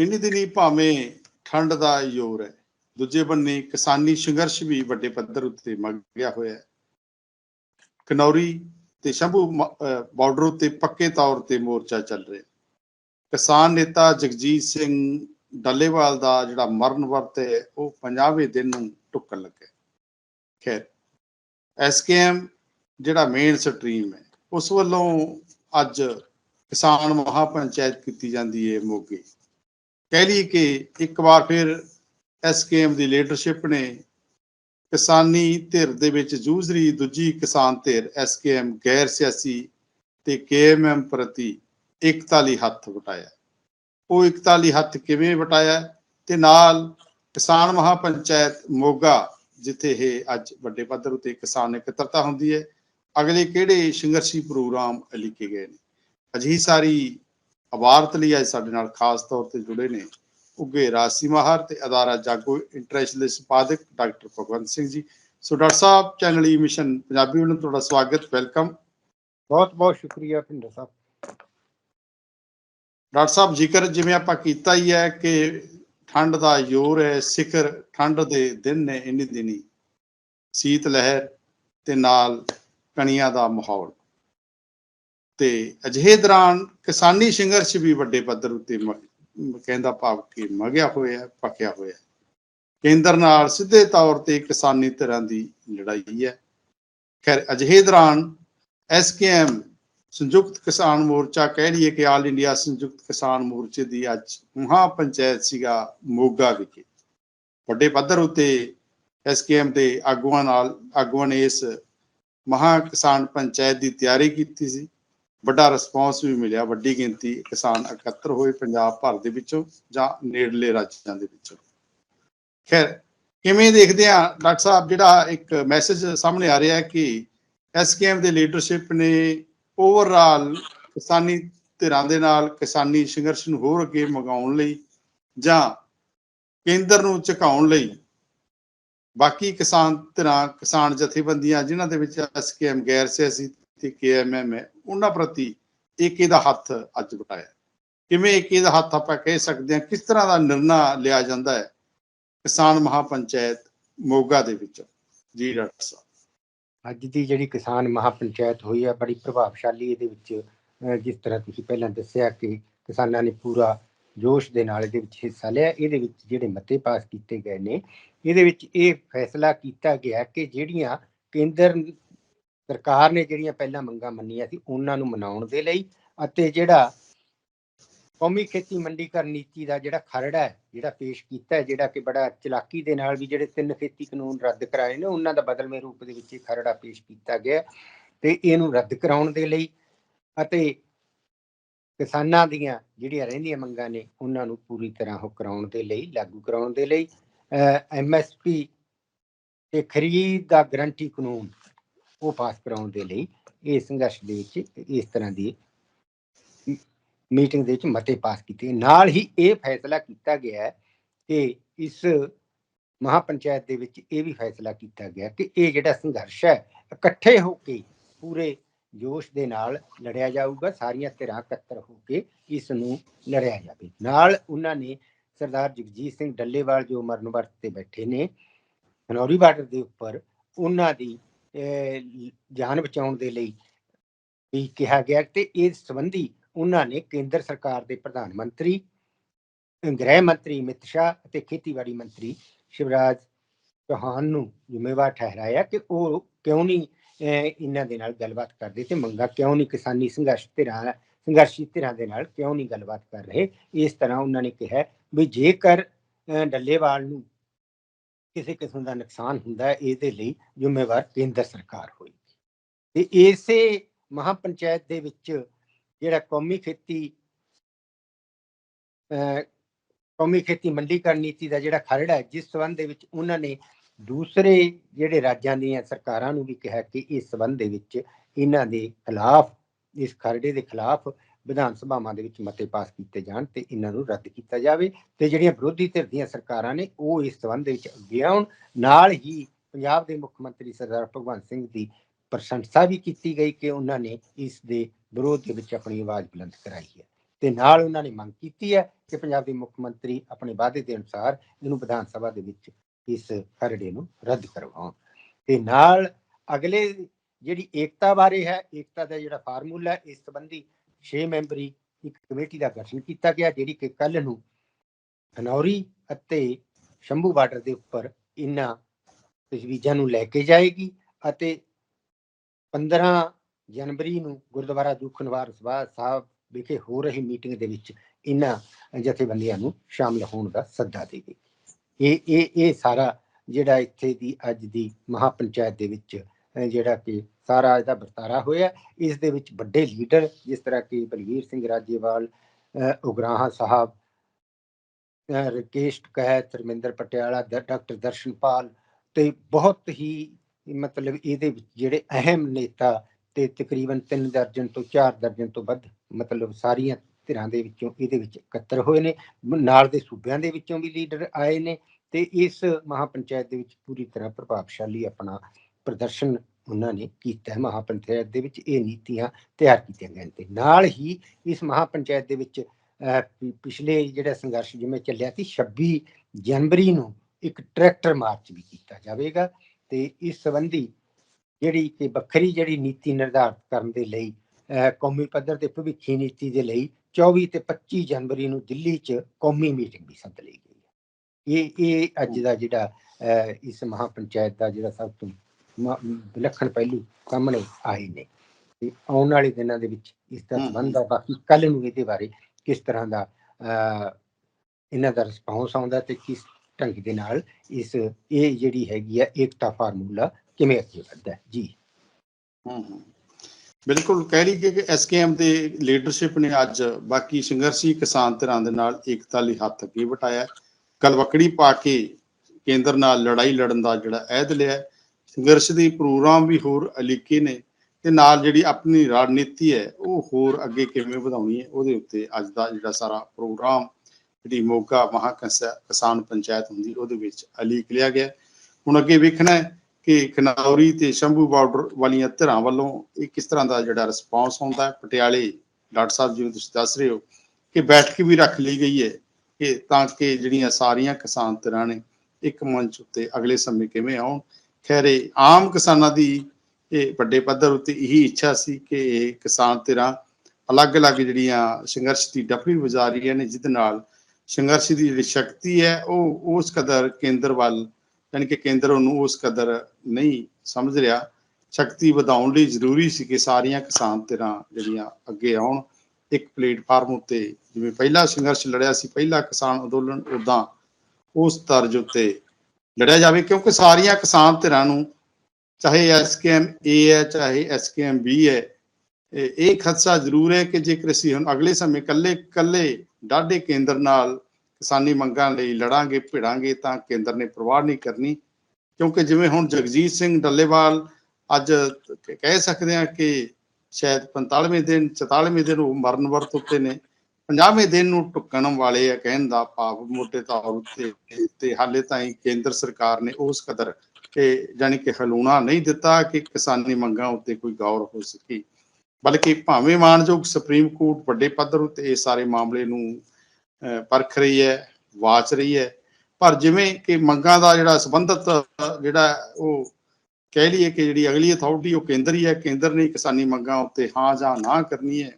ਇੰਨੀ ਦਿਨੀ ਭਾਵੇਂ ਠੰਡ ਦਾ ਜ਼ੋਰ ਹੈ। ਦੂਜੇ ਬੰਨੇ ਕਿਸਾਨੀ ਸੰਘਰਸ਼ ਵੀ ਵੱਡੇ ਪੱਧਰ ਉੱਤੇ ਮੰਗਿਆ ਹੋਇਆ ਹੈ। ਕਨੌਰੀ ਤੇ ਸ਼ੰਭੂ ਬਾਰਡਰ ਉੱਤੇ ਪੱਕੇ ਤੌਰ ਤੇ ਮੋਰਚਾ ਚੱਲ ਰਿਹਾ ਕਿਸਾਨ ਨੇਤਾ ਜਗਜੀਤ ਸਿੰਘ ਡੱਲੇਵਾਲ ਦਾ ਜਿਹੜਾ ਮਰਨ ਵਰਤ ਹੈ, ਉਹ 50ਵੇਂ ਦਿਨ ਨੂੰ ਟੁੱਕਣ ਲੱਗਾ ਖੈਰ ਐਸਕੇਐਮ ਜਿਹੜਾ ਮੇਨ ਸਟਰੀਮ ਹੈ, ਉਸ ਵੱਲੋਂ ਅੱਜ ਕਿਸਾਨ ਮਹਾਪੰਚਾਇਤ ਕੀਤੀ ਜਾਂਦੀ ਹੈ ਮੋਗੇ। ਕਹਿ ਲਈ ਕਿ ਇੱਕ ਵਾਰ ਫਿਰ ਐਸਕੇਐਮ ਦੀ ਲੀਡਰਸ਼ਿਪ ਨੇ ਕਿਸਾਨੀ ਧਿਰ ਦੇ ਵਿੱਚ ਜੂਝ ਰਹੀ ਦੂਜੀ ਕਿਸਾਨ ਧਿਰ ਐਸਕੇਐਮ ਗੈਰ ਸਿਆਸੀ ਤੇ ਕੇਐਮਐਮ ਪ੍ਰਤੀ ਇਕਤਾ ਲਈ ਹੱਥ ਵਟਾਇਆ। ਉਹ ਇਕਤਾ ਲਈ ਹੱਥ ਕਿਵੇਂ ਵਟਾਇਆ? ਤੇ ਨਾਲ ਕਿਸਾਨ ਮਹਾਪੰਚਾਇਤ ਮੋਗਾ, ਜਿੱਥੇ ਇਹ ਅੱਜ ਵੱਡੇ ਪੱਧਰ ਉਤੇ ਕਿਸਾਨ ਇਕੱਤਰਤਾ ਹੁੰਦੀ ਹੈ, ਅਗਲੇ ਕਿਹੜੇ ਸੰਘਰਸ਼ੀ ਪ੍ਰੋਗਰਾਮ ਲਿਖੇ ਗਏ ਨੇ? ਅਜਿਹੀ ਸਾਰੀ ਆਵਾਰਤ ਲਈ ਅੱਜ ਸਾਡੇ ਨਾਲ ਖਾਸ ਤੌਰ ਤੇ ਜੁੜੇ ਨੇ ਉੱਗੇ ਰਾਸੀ ਮਾਹਰ ਤੇ ਅਦਾਰਾ ਜਾਗੋ ਇੰਟਰਨੈਸ਼ਨਲ ਸੰਪਾਦਕ doctor Bhagwant Singh ji. So doctor ਸਾਹਿਬ ਚੈਨਲ ਈ ਮਿਸ਼ਨ ਪੰਜਾਬੀ ਵੱਲੋਂ ਤੁਹਾਡਾ ਸਵਾਗਤ ਵੈਲਕਮ। ਬਹੁਤ ਬਹੁਤ ਸ਼ੁਕਰੀਆ ਭਿੰਦਰ ਸਾਹਿਬ। ਡਾਕਟਰ ਸਾਹਿਬ ਜ਼ਿਕਰ ਜਿਵੇਂ ਆਪਾਂ ਕੀਤਾ ਹੀ ਹੈ ਕਿ ਠੰਡ ਦਾ ਜ਼ੋਰ ਹੈ ਸਿਖਰ ਠੰਡ ਦੇ ਦਿਨ ਨੇ ਇੰਨੀ ਦਿਨੀ ਸੀਤ ਲਹਿਰ ਤੇ ਨਾਲ ਕਣੀਆਂ ਦਾ ਮਾਹੌਲ। ਤੇ ਅਜਿਹੇ ਦੌਰਾਨ ਕਿਸਾਨੀ ਸੰਘਰਸ਼ ਵੀ ਵੱਡੇ ਪੱਧਰ ਉੱਤੇ ਮ- ਕਹਿੰਦਾ ਭਾਵ ਕਿ ਮਗਿਆ ਹੋਇਆ, ਪੱਕਿਆ ਹੋਇਆ ਕੇਂਦਰ ਨਾਲ ਸਿੱਧੇ ਤੌਰ ਤੇ ਕਿਸਾਨੀ ਧਿਰਾਂ ਦੀ ਲੜਾਈ ਹੈ। ਖੈਰ, ਅਜਿਹੇ ਦੌਰਾਨ ਐਸਕੇਐਮ ਸੰਯੁਕਤ ਕਿਸਾਨ ਮੋਰਚਾ ਕਹਿ ਲਈਏ ਕਿ ਆਲ ਇੰਡੀਆ ਸੰਯੁਕਤ ਕਿਸਾਨ ਮੋਰਚੇ ਦੀ ਅੱਜ ਮਹਾ ਪੰਚਾਇਤ ਸੀਗਾ ਮੋਗਾ ਵਿਖੇ। ਵੱਡੇ ਪੱਧਰ ਉਤੇ ਐਸਕੇਐਮ ਦੇ ਆਗੂਆਂ ਨਾਲ, ਆਗੂਆਂ ਨੇ ਇਸ ਮਹਾ ਕਿਸਾਨ ਪੰਚਾਇਤ ਦੀ ਤਿਆਰੀ ਕੀਤੀ ਸੀ। ਵੱਡਾ ਰਿਸਪਾਂਸ ਵੀ ਮਿਲਿਆ, ਵੱਡੀ ਗਿਣਤੀ ਕਿਸਾਨ ਇਕੱਤਰ ਹੋਏ ਪੰਜਾਬ ਭਰ ਦੇ ਵਿੱਚੋਂ ਜਾਂ ਨੇੜਲੇ ਰਾਜਾਂ ਦੇ ਵਿੱਚੋਂ। ਖੈਰ, ਕਿਵੇਂ ਦੇਖਦੇ ਆ? ਡਾਕਟਰ ਸਾਹਿਬ, ਜਿਹੜਾ ਇੱਕ ਮੈਸੇਜ ਸਾਹਮਣੇ ਆ ਰਿਹਾ ਹੈ ਕਿ ਐਸਕੇਐਮ ਦੇ ਲੀਡਰਸ਼ਿਪ ਨੇ ਓਵਰਆਲ ਕਿਸਾਨੀ ਧਿਰਾਂ ਦੇ ਨਾਲ ਕਿਸਾਨੀ ਸੰਘਰਸ਼ ਨੂੰ ਹੋਰ ਅੱਗੇ ਮਗਾਉਣ ਲਈ ਜਾਂ ਕੇਂਦਰ ਨੂੰ ਝੁਕਾਉਣ ਲਈ ਬਾਕੀ ਕਿਸਾਨ ਧਿਰਾਂ, ਕਿਸਾਨ ਜਥੇਬੰਦੀਆਂ ਜਿਨ੍ਹਾਂ ਦੇ ਵਿੱਚ ਐਸਕੇਐਮ ਗੈਰ ਸਿਆਸੀ ਤੇ ਕੇਐਮਐਮ ਹੈ ਉਹਨਾਂ ਪ੍ਰਤੀ ਏਕੇ ਦਾ ਹੱਥ ਅੱਜ ਵਟਾਇਆ ਕਿਵੇਂ ਏਕੇ ਦਾ ਹੱਥ ਆਪਾਂ ਕਹਿ ਸਕਦੇ ਹਾਂ, ਕਿਸ ਤਰ੍ਹਾਂ ਦਾ ਨਿਰਣਾ ਲਿਆ ਜਾਂਦਾ ਹੈ ਕਿਸਾਨ ਮਹਾਪੰਚਾਇਤ ਮੋਗਾ ਦੇ ਵਿੱਚ? ਜੀ, ਡਾਕਟਰ ਸਾਹਿਬ। ਅੱਜ ਦੀ ਜਿਹੜੀ ਕਿਸਾਨ ਮਹਾਪੰਚਾਇਤ ਹੋਈ ਹੈ, ਬੜੀ ਪ੍ਰਭਾਵਸ਼ਾਲੀ ਇਹਦੇ ਵਿੱਚ ਜਿਸ ਤਰ੍ਹਾਂ ਤੁਸੀਂ ਪਹਿਲਾਂ ਦੱਸਿਆ ਕਿ ਕਿਸਾਨਾਂ ਨੇ ਪੂਰਾ ਜੋਸ਼ ਦੇ ਨਾਲ ਇਹਦੇ ਵਿੱਚ ਹਿੱਸਾ ਲਿਆ। ਇਹਦੇ ਵਿੱਚ ਜਿਹੜੇ ਮਤੇ ਪਾਸ ਕੀਤੇ ਗਏ ਨੇ, ਇਹਦੇ ਵਿੱਚ ਇਹ ਫੈਸਲਾ ਕੀਤਾ ਗਿਆ ਕਿ ਜਿਹੜੀਆਂ ਕੇਂਦਰ ਸਰਕਾਰ ਨੇ ਜਿਹੜੀਆਂ ਪਹਿਲਾਂ ਮੰਗਾਂ ਮੰਨੀਆਂ ਸੀ, ਉਹਨਾਂ ਨੂੰ ਮਨਾਉਣ ਦੇ ਲਈ ਅਤੇ ਜਿਹੜਾ ਕੌਮੀ ਖੇਤੀ ਮੰਡੀਕਰਨ ਨੀਤੀ ਦਾ ਜਿਹੜਾ ਖਰੜਾ ਹੈ, ਜਿਹੜਾ ਪੇਸ਼ ਕੀਤਾ ਹੈ, ਜਿਹੜਾ ਕਿ ਬੜਾ ਚਲਾਕੀ ਦੇ ਨਾਲ ਵੀ ਜਿਹੜੇ ਤਿੰਨ ਖੇਤੀ ਕਾਨੂੰਨ ਰੱਦ ਕਰਾਏ ਨੇ, ਉਹਨਾਂ ਦਾ ਬਦਲਵੇਂ ਰੂਪ ਦੇ ਵਿੱਚ ਇਹ ਖਰੜਾ ਪੇਸ਼ ਕੀਤਾ ਗਿਆ ਤੇ ਇਹਨੂੰ ਰੱਦ ਕਰਾਉਣ ਦੇ ਲਈ ਅਤੇ ਕਿਸਾਨਾਂ ਦੀਆਂ ਜਿਹੜੀਆਂ ਰਹਿੰਦੀਆਂ ਮੰਗਾਂ ਨੇ, ਉਹਨਾਂ ਨੂੰ ਪੂਰੀ ਤਰ੍ਹਾਂ ਉਹ ਕਰਾਉਣ ਦੇ ਲਈ, ਲਾਗੂ ਕਰਾਉਣ ਦੇ ਲਈ ਐਮਐਸਪੀ ਤੇ ਖਰੀਦ ਦਾ ਗਰੰਟੀ ਕਾਨੂੰਨ ਉਹ ਪਾਸ ਕਰਾਉਣ ਦੇ ਲਈ ਇਹ ਸੰਘਰਸ਼ ਦੇ ਵਿੱਚ ਇਸ ਤਰ੍ਹਾਂ ਦੀ ਮੀਟਿੰਗ ਦੇ ਵਿੱਚ ਮਤੇ ਪਾਸ ਕੀਤੇ। ਨਾਲ ਹੀ ਇਹ ਫੈਸਲਾ ਕੀਤਾ ਗਿਆ ਹੈ ਕਿ ਇਸ ਮਹਾਪੰਚਾਇਤ ਦੇ ਵਿੱਚ ਇਹ ਵੀ ਫੈਸਲਾ ਕੀਤਾ ਗਿਆ ਕਿ ਇਹ ਜਿਹੜਾ ਸੰਘਰਸ਼ ਹੈ, ਇਕੱਠੇ ਹੋ ਕੇ ਪੂਰੇ ਜੋਸ਼ ਦੇ ਨਾਲ ਲੜਿਆ ਜਾਊਗਾ, ਸਾਰੀਆਂ ਧਿਰਾਂ ਇਕੱਤਰ ਹੋ ਕੇ ਇਸ ਨੂੰ ਲੜਿਆ ਜਾਵੇ। ਨਾਲ ਉਹਨਾਂ ਨੇ ਸਰਦਾਰ ਜਗਜੀਤ ਸਿੰਘ ਡੱਲੇਵਾਲ ਜੋ ਮਰਨ ਵਰਤ ਤੇ ਬੈਠੇ ਨੇ ਖਨੌਰੀ ਬਾਰਡਰ ਦੇ ਉੱਪਰ, ਉਹਨਾਂ ਦੀ ਜਾਨ ਬਚਾਉਣ ਦੇ ਲਈ ਵੀ ਕਿਹਾ ਗਿਆ ਤੇ ਇਸ ਸੰਬੰਧੀ ਉਹਨਾਂ ਨੇ ਕੇਂਦਰ ਸਰਕਾਰ ਦੇ ਪ੍ਰਧਾਨ ਮੰਤਰੀ ਗ੍ਰਹਿ ਮੰਤਰੀ ਅਮਿਤ ਸ਼ਾਹ ਅਤੇ ਖੇਤੀਬਾੜੀ ਮੰਤਰੀ ਸ਼ਿਵਰਾਜ ਚੌਹਾਨ ਨੂੰ ਜ਼ਿੰਮੇਵਾਰ ਠਹਿਰਾਇਆ ਕਿ ਉਹ ਕਿਉਂ ਨਹੀਂ ਅਹ, ਇਹਨਾਂ ਦੇ ਨਾਲ ਗੱਲਬਾਤ ਕਰਦੇ ਤੇ ਮੰਗਾ ਕਿਉਂ ਨਹੀਂ ਕਿਸਾਨੀ ਸੰਘਰਸ਼ ਧਿਰਾਂ ਸੰਘਰਸ਼ੀ ਧਿਰਾਂ ਦੇ ਨਾਲ ਕਿਉਂ ਨਹੀਂ ਗੱਲਬਾਤ ਕਰ ਰਹੇ। ਇਸ ਤਰ੍ਹਾਂ ਉਹਨਾਂ ਨੇ ਕਿਹਾ ਵੀ ਜੇਕਰ ਡੱਲੇਵਾਲ ਨੂੰ ਕਿਸੇ ਕਿਸਮ ਦਾ ਨੁਕਸਾਨ ਹੁੰਦਾ ਇਹਦੇ ਲਈ ਜ਼ਿੰਮੇਵਾਰ ਕੇਂਦਰ ਸਰਕਾਰ ਹੋਏਗੀ। ਤੇ ਇਸੇ ਮਹਾਪੰਚਾਇਤ ਦੇ ਵਿੱਚ ਜਿਹੜਾ ਕੌਮੀ ਖੇਤੀ ਕੌਮੀ ਖੇਤੀ ਮੰਡੀਕਰਨ ਨੀਤੀ ਦਾ ਜਿਹੜਾ ਖਰੜਾ ਹੈ, ਜਿਸ ਸਬੰਧ ਦੇ ਵਿੱਚ ਉਹਨਾਂ ਨੇ ਦੂਸਰੇ ਜਿਹੜੇ ਰਾਜਾਂ ਦੀਆਂ ਸਰਕਾਰਾਂ ਨੂੰ ਵੀ ਕਿਹਾ ਕਿ ਇਸ ਸਬੰਧ ਦੇ ਵਿੱਚ ਇਹਨਾਂ ਦੇ ਖਿਲਾਫ, ਇਸ ਖਰੜੇ ਦੇ ਖਿਲਾਫ ਵਿਧਾਨ ਸਭਾਵਾਂ ਦੇ ਵਿੱਚ ਮਤੇ ਪਾਸ ਕੀਤੇ ਜਾਣ ਤੇ ਇਹਨਾਂ ਨੂੰ ਰੱਦ ਕੀਤਾ ਜਾਵੇ ਤੇ ਜਿਹੜੀਆਂ ਵਿਰੋਧੀ ਧਿਰ ਦੀਆਂ ਸਰਕਾਰਾਂ ਨੇ ਉਹ ਇਸ ਸਬੰਧ ਦੇ ਵਿੱਚ ਅੱਗੇ ਆਉਣ। ਨਾਲ ਹੀ ਪੰਜਾਬ ਦੇ ਮੁੱਖ ਮੰਤਰੀ ਸਰਦਾਰ ਭਗਵੰਤ ਸਿੰਘ ਦੀ ਪ੍ਰਸ਼ੰਸਾ ਵੀ ਕੀਤੀ ਗਈ ਕਿ ਉਹਨਾਂ ਨੇ ਇਸ ਦੇ ਵਿਰੋਧ ਦੇ ਵਿੱਚ ਆਪਣੀ ਆਵਾਜ਼ ਬੁਲੰਦ ਕਰਾਈ ਹੈ ਤੇ ਨਾਲ ਉਹਨਾਂ ਨੇ ਮੰਗ ਕੀਤੀ ਹੈ ਕਿ ਪੰਜਾਬ ਦੇ ਮੁੱਖ ਮੰਤਰੀ ਆਪਣੇ ਵਾਅਦੇ ਦੇ ਅਨੁਸਾਰ ਇਹਨੂੰ ਵਿਧਾਨ ਸਭਾ ਦੇ ਵਿੱਚ ਇਸ ਖਰੜੇ ਨੂੰ ਰੱਦ ਕਰਵਾਉਣ। ਤੇ ਨਾਲ ਅਗਲੇ ਜਿਹੜੀ ਏਕਤਾ ਬਾਰੇ ਹੈ, ਏਕਤਾ ਦਾ ਜਿਹੜਾ ਫਾਰਮੂਲਾ ਇਸ ਸੰਬੰਧੀ 6 ਮੈਂਬਰੀ ਇੱਕ ਕਮੇਟੀ ਦਾ ਗਠਨ ਕੀਤਾ ਗਿਆ, ਜਿਹੜੀ ਕਿ ਕੱਲ ਨੂੰ ਖਨੌਰੀ ਅਤੇ ਸ਼ੰਭੂ ਬਾਰਡਰ ਦੇ ਉੱਪਰ ਇਹਨਾਂ ਤਜਵੀਜ਼ਾਂ ਨੂੰ ਲੈ ਕੇ ਜਾਏਗੀ ਅਤੇ 15 ਜਨਵਰੀ ਨੂੰ ਗੁਰਦੁਆਰਾ ਦੂਖਨਵਾਰ ਸਭਾ ਸਾਹਿਬ ਵਿਖੇ ਹੋ ਰਹੀ ਮੀਟਿੰਗ ਦੇ ਵਿੱਚ ਇਹਨਾਂ ਜਥੇਬੰਦੀਆਂ ਨੂੰ ਸ਼ਾਮਲ ਹੋਣ ਦਾ ਸੱਦਾ ਦੇਵੇਗੀ। ਇਹ ਇਹ ਇਹ ਸਾਰਾ ਜਿਹੜਾ ਇੱਥੇ ਦੀ ਅੱਜ ਦੀ ਮਹਾਪੰਚਾਇਤ ਦੇ ਵਿੱਚ ਜਿਹੜਾ ਕਿ ਸਾਰਾ ਇਹਦਾ ਵਰਤਾਰਾ ਹੋਇਆ। ਇਸ ਦੇ ਵਿੱਚ ਵੱਡੇ ਲੀਡਰ, ਜਿਸ ਤਰ੍ਹਾਂ ਕਿ ਬਲਵੀਰ ਸਿੰਘ ਰਾਜੇਵਾਲ, ਅਹ ਉਗਰਾਹਾਂ ਸਾਹਿਬ, ਅਹ ਰਕੇਸ਼ ਕਹੈ ਧਰਮਿੰਦਰ ਪਟਿਆਲਾ, ਦ- ਡਾਕਟਰ ਦਰਸ਼ਨਪਾਲ ਤੇ ਬਹੁਤ ਹੀ ਮਤਲਬ ਇਹਦੇ ਵਿੱਚ ਜਿਹੜੇ ਅਹਿਮ ਨੇਤਾ ਤੇ ਤਕਰੀਬਨ 3 ਦਰਜਨ ਤੋਂ 4 ਦਰਜਨ ਤੋਂ ਵੱਧ ਮਤਲਬ ਸਾਰੀਆਂ ਧਿਰਾਂ ਦੇ ਵਿੱਚੋਂ ਇਹਦੇ ਵਿੱਚ ਇਕੱਤਰ ਹੋਏ ਨੇ। ਨਾਲ ਦੇ ਸੂਬਿਆਂ ਦੇ ਵਿੱਚੋਂ ਵੀ ਲੀਡਰ ਆਏ ਨੇ ਤੇ ਇਸ ਮਹਾਪੰਚਾਇਤ ਦੇ ਵਿੱਚ ਪੂਰੀ ਤਰ੍ਹਾਂ ਪ੍ਰਭਾਵਸ਼ਾਲੀ ਆਪਣਾ ਪ੍ਰਦਰਸ਼ਨ ਉਹਨਾਂ ਨੇ ਕੀਤਾ ਹੈ। ਮਹਾਪੰਚਾਇਤ ਦੇ ਵਿੱਚ ਇਹ ਨੀਤੀਆਂ ਤਿਆਰ ਕੀਤੀਆਂ ਗਈਆਂ ਤੇ ਨਾਲ ਹੀ ਇਸ ਮਹਾਪੰਚਾਇਤ ਦੇ ਵਿੱਚ ਪਿਛਲੇ ਜਿਹੜਾ ਸੰਘਰਸ਼ ਜਿਵੇਂ ਚੱਲਿਆ ਸੀ 26 ਜਨਵਰੀ ਨੂੰ ਇੱਕ ਟਰੈਕਟਰ ਮਾਰਚ ਵੀ ਕੀਤਾ ਜਾਵੇਗਾ ਤੇ ਇਸ ਸੰਬੰਧੀ ਜਿਹੜੀ ਕਿ ਵੱਖਰੀ ਜਿਹੜੀ ਨੀਤੀ ਨਿਰਧਾਰਤ ਕਰਨ ਦੇ ਲਈ ਅਹ, ਕੌਮੀ ਪੱਧਰ ਤੇ ਭਵਿੱਖੀ ਨੀਤੀ ਦੇ ਲਈ 24 ਤੇ 25 ਜਨਵਰੀ ਨੂੰ ਦਿੱਲੀ 'ਚ ਕੌਮੀ ਮੀਟਿੰਗ ਵੀ ਸੱਦ ਲਈ ਗਈ ਹੈ। ਇਹ ਇਹ ਅੱਜ ਦਾ ਜਿਹੜਾ ਅਹ, ਇਸ ਮਹਾਪੰਚਾਇਤ ਦਾ ਜਿਹੜਾ ਸਭ ਤੋਂ ਵਿਲੱਖਣ ਪਹਿਲੂ ਸਾਹਮਣੇ ਆਏ ਨੇ। ਤੇ ਆਉਣ ਵਾਲੇ ਦਿਨਾਂ ਦੇ ਵਿੱਚ ਇਸ ਦਾ ਸੰਬੰਧ ਆ ਬਾਕੀ ਕੱਲ ਨੂੰ ਇਹਦੇ ਬਾਰੇ ਕਿਸ ਤਰ੍ਹਾਂ ਦਾ ਇਹਨਾਂ ਦਾ ਰਿਸਪੌਂਸ ਆਉਂਦਾ ਤੇ ਕਿਸ ਢੰਗ ਦੇ ਨਾਲ ਇਸ ਇਹ ਜਿਹੜੀ ਹੈਗੀ ਆ ਏਕਤਾ ਫਾਰਮੂਲਾ ਕਿਵੇਂ ਅੱਗੇ ਵੱਧਦਾ ਜੀ। ਹੂੰ ਹੂੰ। ਬਿਲਕੁਲ ਕਹਿ ਲਈ ਕਿ ਐਸਕੇਐਮ ਦੇ ਲੀਡਰਸ਼ਿਪ ਨੇ ਅੱਜ ਬਾਕੀ ਸੰਘਰਸ਼ੀ ਕਿਸਾਨ ਧਿਰਾਂ ਦੇ ਨਾਲ ਏਕਤਾ ਲਈ ਹੱਥ ਅੱਗੇ ਵਟਾਇਆ। ਕਲਵਕੜੀ ਪਾ ਕੇ ਕੇਂਦਰ ਨਾਲ ਲੜਾਈ ਲੜਨ ਦਾ ਜਿਹੜਾ ਅਹਿਦ ਲਿਆ। ਸੰਘਰਸ਼ ਦੇ ਪ੍ਰੋਗਰਾਮ ਵੀ ਹੋਰ ਅਲੀਕੇ ਨੇ ਤੇ ਨਾਲ ਜਿਹੜੀ ਆਪਣੀ ਰਣਨੀਤੀ ਹੈ, ਉਹ ਹੋਰ ਅੱਗੇ ਕਿਵੇਂ ਵਧਾਉਣੀ ਹੈ, ਉਹਦੇ ਉੱਤੇ ਅੱਜ ਦਾ ਜਿਹੜਾ ਸਾਰਾ ਪ੍ਰੋਗਰਾਮ, ਜਿਹੜੀ ਮੋਗਾ ਮਹਾਕੰਸਾ, ਕਿਸਾਨ ਪੰਚਾਇਤ ਹੁੰਦੀ, ਉਹਦੇ ਵਿੱਚ ਅਲੀਕ ਲਿਆ ਗਿਆ ਹੁਣ ਅੱਗੇ ਵੇਖਣਾ ਹੈ ਕਿ ਖਨੌਰੀ ਤੇ ਸ਼ੰਭੂ ਬਾਰਡਰ ਵਾਲੀਆਂ ਧਿਰਾਂ ਵੱਲੋਂ ਇਹ ਕਿਸ ਤਰ੍ਹਾਂ ਦਾ ਜਿਹੜਾ ਰਿਸਪਾਂਸ ਆਉਂਦਾ ਹੈ? ਪਟਿਆਲੇ ਡਾਕਟਰ ਸਾਹਿਬ, ਜਿਵੇਂ ਤੁਸੀਂ ਦੱਸ ਰਹੇ ਹੋ ਕਿ ਬੈਠਕ ਵੀ ਰੱਖ ਲਈ ਗਈ ਹੈ ਕਿ ਤਾਂ ਕਿ ਜਿਹੜੀਆਂ ਸਾਰੀਆਂ ਕਿਸਾਨ ਧਿਰਾਂ ਨੇ ਇੱਕ ਮੰਚ ਉੱਤੇ ਅਗਲੇ ਸਮੇਂ ਕਿਵੇਂ ਆਉਣ। ਖੈਰੇ ਆਮ ਕਿਸਾਨਾਂ ਦੀ ਇਹ ਵੱਡੇ ਪੱਧਰ ਉੱਤੇ ਇਹੀ ਇੱਛਾ ਸੀ ਕਿ ਇਹ ਕਿਸਾਨ ਧਿਰਾਂ ਅਲੱਗ-ਅਲੱਗ ਜਿਹੜੀਆਂ ਸੰਘਰਸ਼ ਦੀ ਡਫਰੀ ਵਜਾ ਰਹੀਆਂ ਨੇ ਜਿਹਦੇ ਨਾਲ ਸੰਘਰਸ਼ ਦੀ ਜਿਹੜੀ ਸ਼ਕਤੀ ਹੈ, ਉਹ ਉਸ ਕਦਰ ਕੇਂਦਰ ਵੱਲ, ਯਾਨੀ ਕਿ ਕੇਂਦਰ ਉਹਨੂੰ ਉਸ ਕਦਰ ਨਹੀਂ ਸਮਝ ਰਿਹਾ। ਸ਼ਕਤੀ ਵਧਾਉਣ ਲਈ ਜ਼ਰੂਰੀ ਸੀ ਕਿ ਸਾਰੀਆਂ ਕਿਸਾਨ ਧਿਰਾਂ ਜਿਹੜੀਆਂ ਅੱਗੇ ਆਉਣ। ਇੱਕ ਪਲੇਟਫਾਰਮ ਉੱਤੇ ਜਿਵੇਂ ਪਹਿਲਾ ਸੰਘਰਸ਼ ਲੜਿਆ ਸੀ, ਪਹਿਲਾ ਕਿਸਾਨ ਅੰਦੋਲਨ ਉਦਾਂ ਉਸ ਤਰਜ ਉੱਤੇ ਲੜਿਆ ਜਾਵੇ, ਕਿਉਂਕਿ ਸਾਰੀਆਂ ਕਿਸਾਨ ਧਿਰਾਂ ਨੂੰ, ਚਾਹੇ ਐਸਕੇਐਮ ਏ ਹੈ, ਚਾਹੇ ਐਸਕੇਐਮ ਬੀ ਹੈ, ਇਹ ਇਹ ਖਦਸ਼ਾ ਜ਼ਰੂਰ ਹੈ ਕਿ ਜੇਕਰ ਅਸੀਂ ਹੁਣ ਅਗਲੇ ਸਮੇਂ ਕੱਲੇ ਕੱਲੇ ਡਾਢੇ ਕੇਂਦਰ ਨਾਲ ਕਿਸਾਨੀ ਮੰਗਾਂ ਲਈ ਲੜਾਂਗੇ, ਭਿੜਾਂਗੇ, ਤਾਂ ਕੇਂਦਰ ਨੇ ਪਰਵਾਹ ਨਹੀਂ ਕਰਨੀ। ਕਿਉਂਕਿ ਜਿਵੇਂ ਹੁਣ ਜਗਜੀਤ ਸਿੰਘ ਡੱਲੇਵਾਲ ਅੱਜ ਕਹਿ ਸਕਦੇ ਹਾਂ ਕਿ ਸ਼ਾਇਦ 45ਵੇਂ ਦਿਨ 44ਵੇਂ ਦਿਨ ਉਹ ਮਰਨ ਵਰਤ ਉੱਤੇ ਨੇ। 50ਵੇਂ ਦਿਨ ਨੂੰ ਟੁੱਕਣ ਵਾਲੇ ਆ ਕਹਿਣ ਦਾ ਭਾਵ ਮੋਟੇ ਤੌਰ ਉੱਤੇ ਤੇ ਹਾਲੇ ਤਾਈਂ ਕੇਂਦਰ ਸਰਕਾਰ ਨੇ ਉਸ ਕਦਰ ਕਿ ਜਾਨੀ ਕਿ ਹਲੂਣਾ ਨਹੀਂ ਦਿੱਤਾ ਕਿ ਕਿਸਾਨੀ ਮੰਗਾਂ ਉੱਤੇ ਕੋਈ ਗੌਰ ਹੋ ਸਕੇ। ਬਲਕਿ ਭਾਵੇਂ ਮਾਨਯੋਗ ਸੁਪਰੀਮ ਕੋਰਟ ਵੱਡੇ ਪੱਧਰ ਉੱਤੇ ਇਹ ਸਾਰੇ ਮਾਮਲੇ ਨੂੰ ਅਹ, ਪਰਖ ਰਹੀ ਹੈ ਵਾਚ ਰਹੀ ਹੈ ਪਰ ਜਿਵੇਂ ਕਿ ਮੰਗਾਂ ਦਾ ਜਿਹੜਾ ਸੰਬੰਧਤ ਜਿਹੜਾ ਉਹ ਕਹਿ ਲਈਏ ਕਿ ਜਿਹੜੀ ਅਗਲੀ ਅਥਾਰਟੀ ਉਹ ਕੇਂਦਰ ਹੀ ਹੈ ਕੇਂਦਰ ਨੇ ਕਿਸਾਨੀ ਮੰਗਾਂ ਉੱਤੇ ਹਾਂ ਜਾਂ ਨਾ ਕਰਨੀ ਹੈ।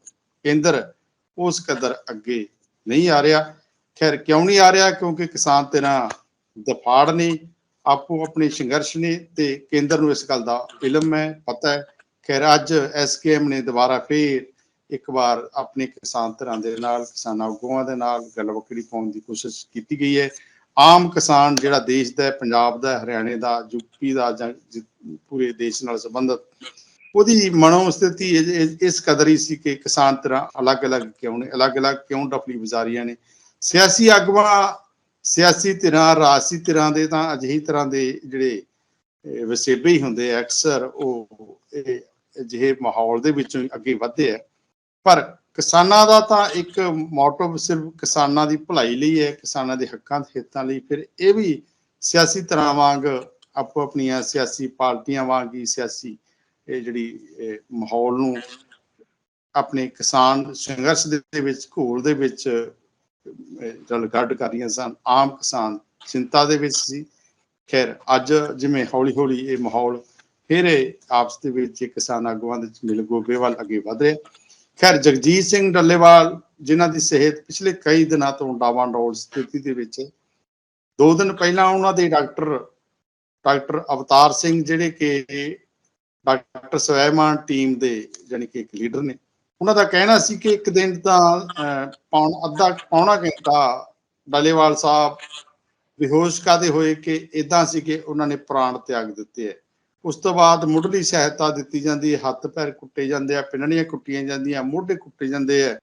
ਕੇਂਦਰ ਉਸ ਕਦਰ ਅੱਗੇ ਨਹੀਂ ਆ ਰਿਹਾ। ਖੈਰ, ਕਿਉਂ ਨਹੀਂ ਆ ਰਿਹਾ? ਕਿਉਂਕਿ ਕਿਸਾਨ ਤੇਰਾ ਦਫਾੜ ਨੇ, ਆਪੋ ਆਪਣੇ ਸੰਘਰਸ਼ ਨੇ ਤੇ ਕੇਂਦਰ ਨੂੰ ਇਸ ਗੱਲ ਦਾ ਇਲਮ ਹੈ, ਪਤਾ ਹੈ। ਖੈਰ, ਅੱਜ ਐਸਕੇਐਮ ਨੇ ਦੁਬਾਰਾ ਫੇਰ ਇੱਕ ਵਾਰ ਆਪਣੇ ਕਿਸਾਨ ਧਿਰਾਂ ਦੇ ਨਾਲ, ਕਿਸਾਨ ਆਗੂਆਂ ਦੇ ਨਾਲ ਗੱਲਬਾਤ ਪਾਉਣ ਦੀ ਕੋਸ਼ਿਸ਼ ਕੀਤੀ ਗਈ ਹੈ। ਆਮ ਕਿਸਾਨ ਜਿਹੜਾ ਦੇਸ਼ ਦਾ ਪੰਜਾਬ ਦਾ ਹਰਿਆਣੇ ਦਾ ਯੂਪੀ ਦਾ ਜਾਂ, ਪੂਰੇ ਦੇਸ਼ ਨਾਲ ਸੰਬੰਧਿਤ ਉਹਦੀ ਮਨੋ ਸਥਿਤੀ ਇਸ ਕਦਰ ਹੀ ਸੀ ਕਿ ਕਿਸਾਨ ਧਿਰਾਂ ਅਲੱਗ-ਅਲੱਗ ਕਿਉਂ ਨੇ, ਅਲੱਗ-ਅਲੱਗ ਕਿਉਂ ਡਫਲੀ ਗੁਜ਼ਾਰੀਆਂ ਨੇ। ਸਿਆਸੀ ਆਗੂਆਂ, ਸਿਆਸੀ ਧਿਰਾਂ, ਰਾਜਸੀ ਧਿਰਾਂ ਦੇ ਤਾਂ ਅਜਿਹੀ ਤਰ੍ਹਾਂ ਦੇ ਜਿਹੜੇ ਵਸੇਬੇ ਹੀ ਹੁੰਦੇ ਆ, ਅਕਸਰ ਉਹ ਇਹ ਅਜਿਹੇ ਮਾਹੌਲ ਦੇ ਵਿੱਚੋਂ ਅੱਗੇ ਵਧਦੇ ਆ। ਪਰ ਕਿਸਾਨਾਂ ਦਾ ਤਾਂ ਇੱਕ ਮੋਟਿਵ ਸਿਰਫ ਕਿਸਾਨਾਂ ਦੀ ਭਲਾਈ ਲਈ ਹੈ, ਕਿਸਾਨਾਂ ਦੇ ਹੱਕਾਂ ਦੇ ਹਿੱਤਾਂ ਲਈ। ਫਿਰ ਇਹ ਵੀ ਸਿਆਸੀ ਤਰ੍ਹਾਂ ਵਾਂਗ ਆਪੋ ਆਪਣੀਆਂ ਸਿਆਸੀ ਪਾਰਟੀਆਂ ਵਾਂਗ ਹੀ ਸਿਆਸੀ ਇਹ ਜਿਹੜੀ ਮਾਹੌਲ ਨੂੰ ਆਪਣੇ ਕਿਸਾਨ ਸੰਘਰਸ਼ ਦੇ ਵਿੱਚ ਘੋਲ ਦੇ ਵਿੱਚ ਅਹ, ਗੱਡ ਕਰ ਰਹੀਆਂ ਸਨ। ਆਮ ਕਿਸਾਨ ਚਿੰਤਾ ਦੇ ਵਿੱਚ ਸੀ। ਖੈਰ ਅੱਜ ਜਿਵੇਂ ਹੌਲੀ ਹੌਲੀ ਇਹ ਮਾਹੌਲ ਫਿਰ ਆਪਸ ਦੇ ਵਿੱਚ ਕਿਸਾਨ ਆਗੂਆਂ ਦੇ ਮਿਲ ਗੋਬੇ ਵੱਲ ਅੱਗੇ ਵਧ ਰਿਹਾ। ਖੈਰ ਜਗਜੀਤ ਸਿੰਘ ਡੱਲੇਵਾਲ ਜਿਨ੍ਹਾਂ ਦੀ ਸਿਹਤ ਪਿਛਲੇ ਕਈ ਦਿਨਾਂ ਤੋਂ ਡਾਵਾਂਡੋਲ ਸਥਿਤੀ ਦੇ ਵਿੱਚ ਦੋ ਦਿਨ ਪਹਿਲਾਂ ਉਹਨਾਂ ਦੇ ਡਾਕਟਰ ਡਾਕਟਰ ਅਵਤਾਰ ਸਿੰਘ ਜਿਹੜੇ ਕਿ ਡਾਕਟਰ ਸਵੈਮਾਨ ਟੀਮ ਦੇ ਜਾਣੀ ਕਿ ਇੱਕ ਲੀਡਰ ਨੇ। ਉਹਨਾਂ ਦਾ ਕਹਿਣਾ ਸੀ ਕਿ ਇੱਕ ਦਿਨ ਤਾਂ ਪੌਣ ਅੱਧਾ, ਪੌਣਾ ਘੰਟਾ ਡਾਲੇਵਾਲ ਸਾਹਿਬ ਬੇਹੋਸ਼ ਕਾਦੇ ਹੋਏ ਕਿ ਇਦਾਂ ਸੀ ਕਿ ਉਹਨਾਂ ਨੇ ਪ੍ਰਾਣ ਤਿਆਗ ਦਿੱਤੇ ਹੈ। ਉਸ ਤੋਂ ਬਾਅਦ ਮੁੱਢਲੀ ਸਹਾਇਤਾ ਦਿੱਤੀ ਜਾਂਦੀ ਹੈ, ਹੱਥ ਪੈਰ ਕੁੱਟੇ ਜਾਂਦੇ ਆ, ਪਿੰਨਣੀਆਂ ਕੁੱਟੀਆਂ ਜਾਂਦੀਆਂ, ਮੋਢੇ ਕੁੱਟੇ ਜਾਂਦੇ ਆ,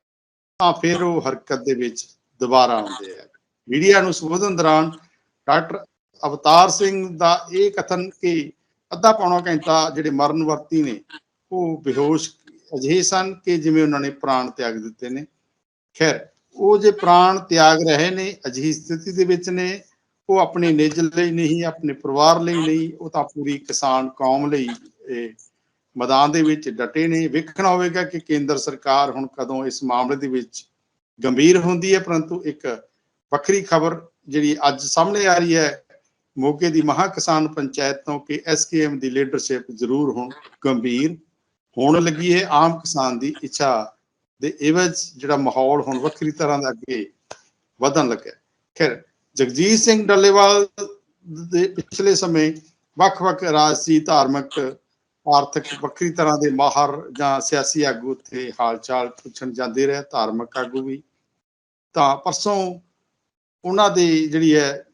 ਤਾਂ ਫਿਰ ਉਹ ਹਰਕਤ ਦੇ ਵਿੱਚ ਦੁਬਾਰਾ ਆਉਂਦੇ ਆ। ਮੀਡੀਆ ਨੂੰ ਸੰਬੋਧਨ ਦੌਰਾਨ ਡਾਕਟਰ ਅਵਤਾਰ ਸਿੰਘ ਦਾ ਇਹ ਕਥਨ ਕਿ ਅੱਧਾ ਪੌਣਾ ਘੰਟਾ ਜਿਹੜੇ ਮਰਨ ਵਰਤੀ ਨੇ, ਉਹ ਬੇਹੋਸ਼ ਅਜਿਹੇ ਸਨ ਕਿ ਜਿਵੇਂ ਉਹਨਾਂ ਨੇ ਪ੍ਰਾਣ ਤਿਆਗ ਦਿੱਤੇ ਨੇ। ਖੈਰ, ਉਹ ਜੇ ਪ੍ਰਾਣ ਤਿਆਗ ਰਹੇ ਨੇ, ਅਜਿਹੀ ਸਥਿਤੀ ਦੇ ਵਿੱਚ ਨੇ, ਉਹ ਆਪਣੇ ਨਿੱਜ ਲਈ ਨਹੀਂ, ਆਪਣੇ ਪਰਿਵਾਰ ਲਈ ਨਹੀਂ, ਉਹ ਤਾਂ ਪੂਰੀ ਕਿਸਾਨ ਕੌਮ ਲਈ ਮੈਦਾਨ ਦੇ ਵਿੱਚ ਡਟੇ ਨੇ। ਵੇਖਣਾ ਹੋਵੇਗਾ ਕਿ ਕੇਂਦਰ ਸਰਕਾਰ ਹੁਣ ਕਦੋਂ ਇਸ ਮਾਮਲੇ ਦੇ ਵਿੱਚ ਗੰਭੀਰ ਹੁੰਦੀ ਹੈ, ਪਰੰਤੂ ਇੱਕ ਵੱਖਰੀ ਖਬਰ ਜਿਹੜੀ ਅੱਜ ਸਾਹਮਣੇ ਆ ਰਹੀ ਹੈ ਮੋਗੇ ਦੀ ਮਹਾ ਕਿਸਾਨ ਪੰਚਾਇਤ ਤੋਂ ਕਿ ਐਸਕੇਐਮ ਦੀ ਲੀਡਰਸ਼ਿਪ ਜ਼ਰੂਰ ਹੁਣ ਗੰਭੀਰ ਹੋਣ ਲੱਗੀ ਹੈ ਆਮ ਕਿਸਾਨ ਦੀ ਇੱਛਾ ਦੇ ਇਵਜ ਜਿਹੜਾ ਮਾਹੌਲ ਹੁਣ ਵੱਖਰੀ ਤਰ੍ਹਾਂ ਦਾ ਅੱਗੇ ਵਧਣ ਲੱਗਾ ਹੈ। ਖੈਰ, ਜਗਜੀਤ ਸਿੰਘ ਡੱਲੇਵਾਲ ਦੇ ਪਿਛਲੇ ਸਮੇਂ ਵੱਖ-ਵੱਖ ਰਾਜਸੀ, ਧਾਰਮਿਕ, ਆਰਥਿਕ ਵੱਖਰੀ ਤਰ੍ਹਾਂ ਦੇ ਮਾਹਰ ਜਾਂ ਸਿਆਸੀ ਆਗੂ ਉੱਥੇ ਹਾਲ-ਚਾਲ ਪੁੱਛਣ ਜਾਂਦੇ ਰਹੇ, ਧਾਰਮਿਕ ਆਗੂ ਵੀ ਤਾਂ ਪਰਸੋਂ ਉਹਨਾਂ ਦੀ ਜਿਹੜੀ ਹੈ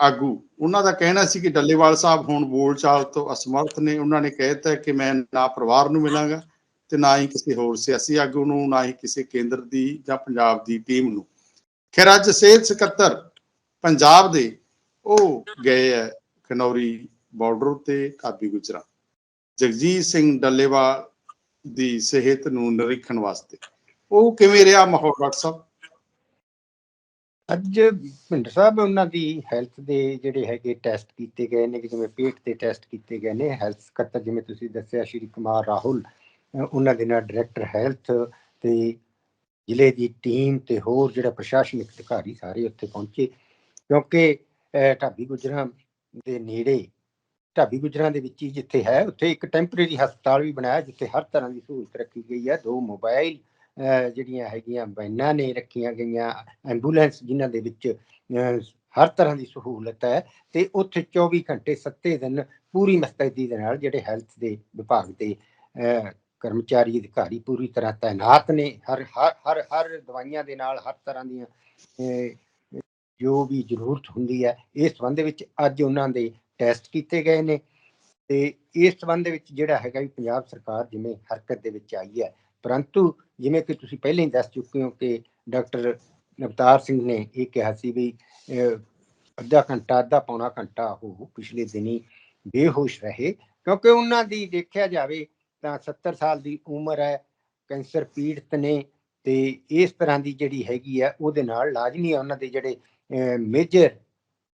ਆਗੂ। ਉਹਨਾਂ ਦਾ ਕਹਿਣਾ ਸੀ ਕਿ ਡੱਲੇਵਾਲ ਸਾਹਿਬ ਹੁਣ ਬੋਲਚਾਲ ਤੋਂ ਅਸਮਰਥ ਨੇ। ਉਹਨਾਂ ਨੇ ਕਹਿ ਦਿੱਤਾ ਕਿ ਮੈਂ ਨਾ ਪਰਿਵਾਰ ਨੂੰ ਮਿਲਾਂਗਾ ਤੇ ਨਾ ਹੀ ਕਿਸੇ ਹੋਰ ਸਿਆਸੀ ਆਗੂ ਨੂੰ, ਨਾ ਹੀ ਕਿਸੇ ਕੇਂਦਰ ਦੀ ਜਾਂ ਪੰਜਾਬ ਦੀ ਟੀਮ ਨੂੰ। ਖੈਰ, ਅੱਜ ਸਿਹਤ ਸਕੱਤਰ ਪੰਜਾਬ ਦੇ ਉਹ ਗਏ ਹੈ ਖਨੌਰੀ ਬਾਰਡਰ ਉੱਤੇ, ਕਾਬੀ ਗੁਜਰਾ ਜਗਜੀਤ ਸਿੰਘ ਡੱਲੇਵਾਲ ਦੀ ਸਿਹਤ ਨੂੰ ਨਿਰੀਖਣ ਵਾਸਤੇ। ਉਹ ਕਿਵੇਂ ਰਿਹਾ ਮਾਹੌਲ, ਡਾਕਟਰ ਸਾਹਿਬ? ਅੱਜ ਭਿੰਡਰ ਸਾਹਿਬ, ਉਹਨਾਂ ਦੀ ਹੈਲਥ ਦੇ ਜਿਹੜੇ ਹੈਗੇ ਟੈਸਟ ਕੀਤੇ ਗਏ ਨੇ, ਕਿ ਜਿਵੇਂ ਪੇਟ ਦੇ ਟੈਸਟ ਕੀਤੇ ਗਏ ਨੇ ਹੈਲਥ ਸਕੱਤਰ ਜਿਵੇਂ ਤੁਸੀਂ ਦੱਸਿਆ, ਸ਼੍ਰੀ ਕੁਮਾਰ ਰਾਹੁਲ ਉਹਨਾਂ ਦੇ ਨਾਲ ਡਾਇਰੈਕਟਰ ਹੈਲਥ ਤੇ ਜ਼ਿਲ੍ਹੇ ਦੀ ਟੀਮ ਤੇ ਹੋਰ ਜਿਹੜਾ ਪ੍ਰਸ਼ਾਸਨਿਕ ਅਧਿਕਾਰੀ ਸਾਰੇ ਉੱਥੇ ਪਹੁੰਚੇ, ਕਿਉਂਕਿ ਢਾਬੀ ਗੁਜਰਾਂ ਦੇ ਨੇੜੇ, ਢਾਬੀ ਗੁਜਰਾਂ ਦੇ ਵਿੱਚ ਹੀ ਜਿੱਥੇ ਹੈ, ਉੱਥੇ ਇੱਕ ਟੈਂਪਰੇਰੀ ਹਸਪਤਾਲ ਵੀ ਬਣਾਇਆ, ਜਿੱਥੇ ਹਰ ਤਰ੍ਹਾਂ ਦੀ ਸਹੂਲਤ ਰੱਖੀ ਗਈ ਹੈ, ਦੋ ਮੋਬਾਈਲ ਜਿਹੜੀਆਂ ਹੈਗੀਆਂ ਵੈਨਾਂ ਨੇ ਰੱਖੀਆਂ ਗਈਆਂ ਐਂਬੂਲੈਂਸ ਜਿਨ੍ਹਾਂ ਦੇ ਵਿੱਚ ਹਰ ਤਰ੍ਹਾਂ ਦੀ ਸਹੂਲਤ ਹੈ ਤੇ ਉੱਥੇ 24 ਘੰਟੇ ਸੱਤੇ ਦਿਨ ਪੂਰੀ ਮਸਤੈਦੀ ਦੇ ਨਾਲ ਜਿਹੜੇ ਹੈਲਥ ਦੇ ਵਿਭਾਗ ਦੇ ਕਰਮਚਾਰੀ, ਅਧਿਕਾਰੀ ਪੂਰੀ ਤਰ੍ਹਾਂ ਤਾਇਨਾਤ ਨੇ, ਹਰ ਹਰ ਹਰ ਹਰ ਦਵਾਈਆਂ ਦੇ ਨਾਲ ਹਰ ਤਰ੍ਹਾਂ ਦੀਆਂ ਜੋ ਵੀ ਜ਼ਰੂਰਤ ਹੁੰਦੀ ਹੈ, ਇਸ ਸੰਬੰਧ ਵਿੱਚ ਅੱਜ ਉਹਨਾਂ ਦੇ ਟੈਸਟ ਕੀਤੇ ਗਏ ਨੇ ਤੇ ਇਸ ਸੰਬੰਧ ਵਿੱਚ ਜਿਹੜਾ ਹੈਗਾ ਵੀ ਪੰਜਾਬ ਸਰਕਾਰ ਜਿਵੇਂ ਹਰਕਤ ਦੇ ਵਿੱਚ ਆਈ ਹੈ, ਪਰੰਤੂ ਜਿਵੇਂ ਕਿ ਤੁਸੀਂ ਪਹਿਲਾਂ ਹੀ ਦੱਸ ਚੁੱਕੇ ਹੋ ਕਿ ਡਾਕਟਰ ਅਵਤਾਰ ਸਿੰਘ ਨੇ ਇਹ ਕਿਹਾ ਸੀ ਵੀ ਅੱਧਾ ਘੰਟਾ, ਅੱਧਾ ਪੌਣਾ ਘੰਟਾ ਉਹ ਪਿਛਲੇ ਦਿਨੀ ਬੇਹੋਸ਼ ਰਹੇ। ਕਿਉਂਕਿ ਉਹਨਾਂ ਦੀ ਦੇਖਿਆ ਜਾਵੇ ਤਾਂ 70 ਸਾਲ ਦੀ ਉਮਰ ਹੈ, ਕੈਂਸਰ ਪੀੜਤ ਨੇ ਤੇ ਇਸ ਤਰ੍ਹਾਂ ਦੀ ਜਿਹੜੀ ਹੈਗੀ ਆ, ਉਹਦੇ ਨਾਲ ਲਾਜ਼ਮੀ ਆ। ਉਹਨਾਂ ਦੇ ਜਿਹੜੇ ਮੇਜਰ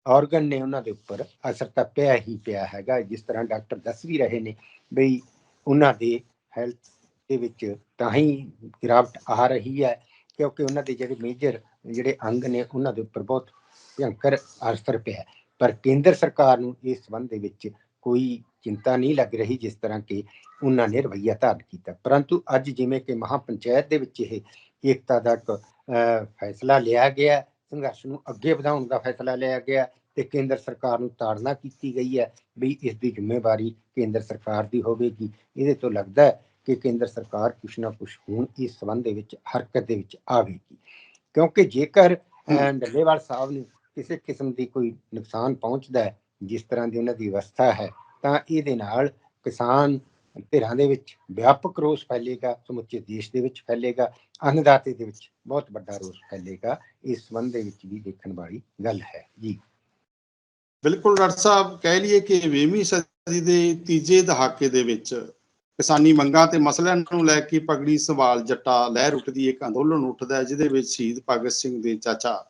ਆਰਗਨ ਨੇ ਉਹਨਾਂ ਦੇ ਉੱਪਰ ਅਸਰ ਤਾਂ ਪਿਆ ਹੀ ਪਿਆ ਹੈਗਾ। ਜਿਸ ਤਰ੍ਹਾਂ ਡਾਕਟਰ ਦੱਸ ਵੀ ਰਹੇ ਨੇ ਬਈ ਉਹਨਾਂ ਦੇ ਹੈਲਥ ਦੇ ਵਿੱਚ ਤਾਂ ਹੀ ਗਿਰਾਵਟ ਆ ਰਹੀ ਹੈ, ਕਿਉਂਕਿ ਉਹਨਾਂ ਦੇ ਜਿਹੜੇ ਮੇਜਰ ਜਿਹੜੇ ਅੰਗ ਨੇ, ਉਹਨਾਂ ਦੇ ਉੱਪਰ ਬਹੁਤ ਭਿਅੰਕਰ ਅਸਰ ਪਿਆ ਪਰ ਕੇਂਦਰ ਸਰਕਾਰ ਨੂੰ ਇਸ ਸੰਬੰਧ ਦੇ ਵਿੱਚ ਕੋਈ ਚਿੰਤਾ ਨਹੀਂ ਲੱਗ ਰਹੀ, ਜਿਸ ਤਰ੍ਹਾਂ ਕਿ ਉਹਨਾਂ ਨੇ ਰਵੱਈਆ ਧਾਰਨ ਕੀਤਾ। ਪਰੰਤੂ ਅੱਜ ਜਿਵੇਂ ਕਿ ਮਹਾ ਪੰਚਾਇਤ ਦੇ ਵਿੱਚ ਇਹ ਏਕਤਾ ਦਾ ਇੱਕ ਫੈਸਲਾ ਲਿਆ ਗਿਆ ਸੰਘਰਸ਼ ਨੂੰ ਅੱਗੇ ਵਧਾਉਣ ਦਾ ਫੈਸਲਾ ਲਿਆ ਗਿਆ ਤੇ ਕੇਂਦਰ ਸਰਕਾਰ ਨੂੰ ਤਾੜਨਾ ਕੀਤੀ ਗਈ ਹੈ ਵੀ ਇਸ ਦੀ ਜ਼ਿੰਮੇਵਾਰੀ ਕੇਂਦਰ ਸਰਕਾਰ ਦੀ ਹੋਵੇਗੀ। ਇਹਦੇ ਤੋਂ ਲੱਗਦਾ ਹੈ ਕਿ ਕੇਂਦਰ ਸਰਕਾਰ ਕੁਛ ਨਾ ਕੁਛ ਹੁਣ ਇਸ ਸੰਬੰਧ ਦੇ ਵਿੱਚ ਹਰਕਤ ਦੇ ਵਿੱਚ ਆਵੇਗੀ। ਕਿਉਂਕਿ ਜੇਕਰ ਡੱਲੇਵਾਲ ਸਾਹਿਬ ਨੂੰ ਕਿਸੇ ਕਿਸਮ ਦੀ ਕੋਈ ਨੁਕਸਾਨ ਪਹੁੰਚਦਾ ਹੈ ਜਿਸ ਤਰ੍ਹਾਂ ਦੀ ਉਹਨਾਂ ਦੀ ਅਵਸਥਾ ਹੈ ਤਾਂ ਇਹਦੇ ਨਾਲ ਕਿਸਾਨ ਧਿਰਾਂ ਦੇ ਵਿੱਚ ਵਿਆਪਕ ਰੋਸ ਫੈਲੇਗਾ ਸਮੁੱਚੇ ਦੇਸ਼ ਦੇ ਵਿੱਚ ਫੈਲੇਗਾ ਅੰਨਦਾਤੇ ਦੇ ਵਿੱਚ ਬਹੁਤ ਵੱਡਾ ਰੋਸ ਫੈਲੇਗਾ। ਇਸ ਸੰਬੰਧ ਦੇ ਵਿੱਚ ਵੀ ਦੇਖਣ ਵਾਲੀ ਗੱਲ ਹੈ। ਜੀ। ਬਿਲਕੁਲ ਡਾਕਟਰ ਸਾਹਿਬ ਕਹਿ ਲਈਏ ਕਿ 20ਵੀਂ ਸਦੀ ਦੇ ਤੀਜੇ ਦਹਾਕੇ ਦੇ ਵਿੱਚ ਕਿਸਾਨੀ ਮੰਗਾਂ ਤੇ ਮਸਲਿਆਂ ਨੂੰ ਲੈ ਕੇ ਪਗੜੀ ਸਵਾਲ ਜੱਟਾ ਲਹਿਰ ਉੱਠਦੀ ਇੱਕ ਅੰਦੋਲਨ ਉੱਠਦਾ ਹੈ ਜਿਹਦੇ ਵਿੱਚ ਸ਼ਹੀਦ ਭਗਤ ਸਿੰਘ ਦੇ ਚਾਚਾ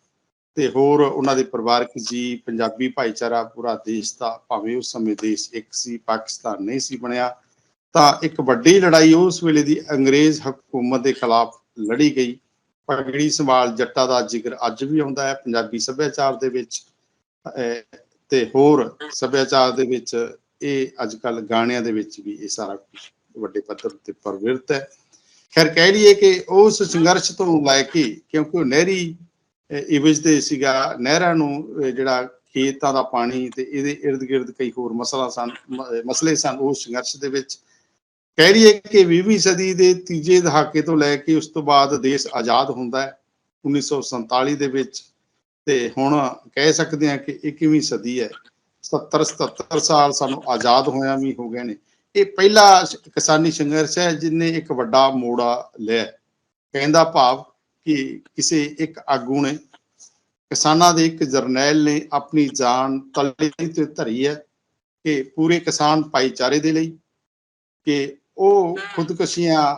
ਤੇ ਹੋਰ ਉਹਨਾਂ ਦੇ ਪਰਿਵਾਰਕ ਜੀ ਪੰਜਾਬੀ ਭਾਈਚਾਰਾ ਪੂਰਾ ਦੇਸ਼ ਦਾ ਭਾਵੇਂ ਉਸ ਸਮੇਂ ਦੇਸ਼ ਇੱਕ ਸੀ ਪਾਕਿਸਤਾਨ ਨਹੀਂ ਸੀ ਬਣਿਆ ਤਾਂ ਇੱਕ ਵੱਡੀ ਲੜਾਈ ਉਸ ਵੇਲੇ ਦੀ ਅੰਗਰੇਜ਼ ਹਕੂਮਤ ਦੇ ਖਿਲਾਫ ਲੜੀ ਗਈ। ਪਗੜੀ ਸੰਭਾਲ ਜੱਟਾ ਦਾ ਜ਼ਿਕਰ ਅੱਜ ਵੀ ਆਉਂਦਾ ਹੈ ਪੰਜਾਬੀ ਸੱਭਿਆਚਾਰ ਦੇ ਵਿੱਚ ਅਹ, ਤੇ ਹੋਰ ਸੱਭਿਆਚਾਰ ਦੇ ਵਿੱਚ ਇਹ ਅੱਜ ਕੱਲ ਗਾਣਿਆਂ ਦੇ ਵਿੱਚ ਵੀ ਇਹ ਸਾਰਾ ਕੁਝ ਵੱਡੇ ਪੱਧਰ ਤੇ ਪ੍ਰਵਿਰਤ ਹੈ। ਖੈਰ ਕਹਿ ਲਈਏ ਕਿ ਉਸ ਸੰਘਰਸ਼ ਤੋਂ ਲੈ ਕੇ ਕਿਉਂਕਿ ਉਹ ਨਹਿਰੀ ਅਹ, ਇਵਜ ਦੇ ਸੀਗਾ ਨਹਿਰਾਂ ਨੂੰ ਜਿਹੜਾ ਖੇਤਾਂ ਦਾ ਪਾਣੀ ਤੇ ਇਹਦੇ ਇਰਦ ਗਿਰਦ ਕਈ ਹੋਰ ਮਸਲਾ ਸਨ ਮਸਲੇ ਸਨ ਉਸ ਸੰਘਰਸ਼ ਦੇ ਵਿੱਚ। ਕਹਿ ਲਈਏ ਕਿ 20ਵੀਂ ਸਦੀ ਦੇ ਤੀਜੇ ਦਹਾਕੇ ਤੋਂ ਲੈ ਕੇ ਉਸ ਤੋਂ ਬਾਅਦ ਦੇਸ਼ ਆਜ਼ਾਦ ਹੁੰਦਾ ਹੈ 1947 ਦੇ ਵਿੱਚ। ਤੇ ਹੁਣ ਕਹਿ ਸਕਦੇ ਹਾਂ ਕਿ 21ਵੀਂ ਸਦੀ ਹੈ। 70 77 ਸਾਲ ਸਾਨੂੰ ਆਜ਼ਾਦ ਹੋਇਆਂ ਵੀ ਹੋ ਗਏ ਨੇ। ਇਹ ਪਹਿਲਾ ਕਿਸਾਨੀ ਸੰਘਰਸ਼ ਹੈ ਜਿਹਨੇ ਇੱਕ ਵੱਡਾ ਮੋੜਾ ਲਿਆ ਕਹਿੰਦਾ ਭਾਵ ਕਿ ਕਿਸੇ ਇੱਕ ਆਗੂ ਨੇ ਕਿਸਾਨਾਂ ਦੇ ਇੱਕ ਜਰਨੈਲ ਨੇ ਆਪਣੀ ਜਾਨ ਤਲੀ ਤੇ ਧਰੀ ਹੈ ਕਿ ਪੂਰੇ ਕਿਸਾਨ ਭਾਈਚਾਰੇ ਦੇ ਲਈ ਕਿ ਉਹ ਖੁਦਕਸ਼ੀਆਂ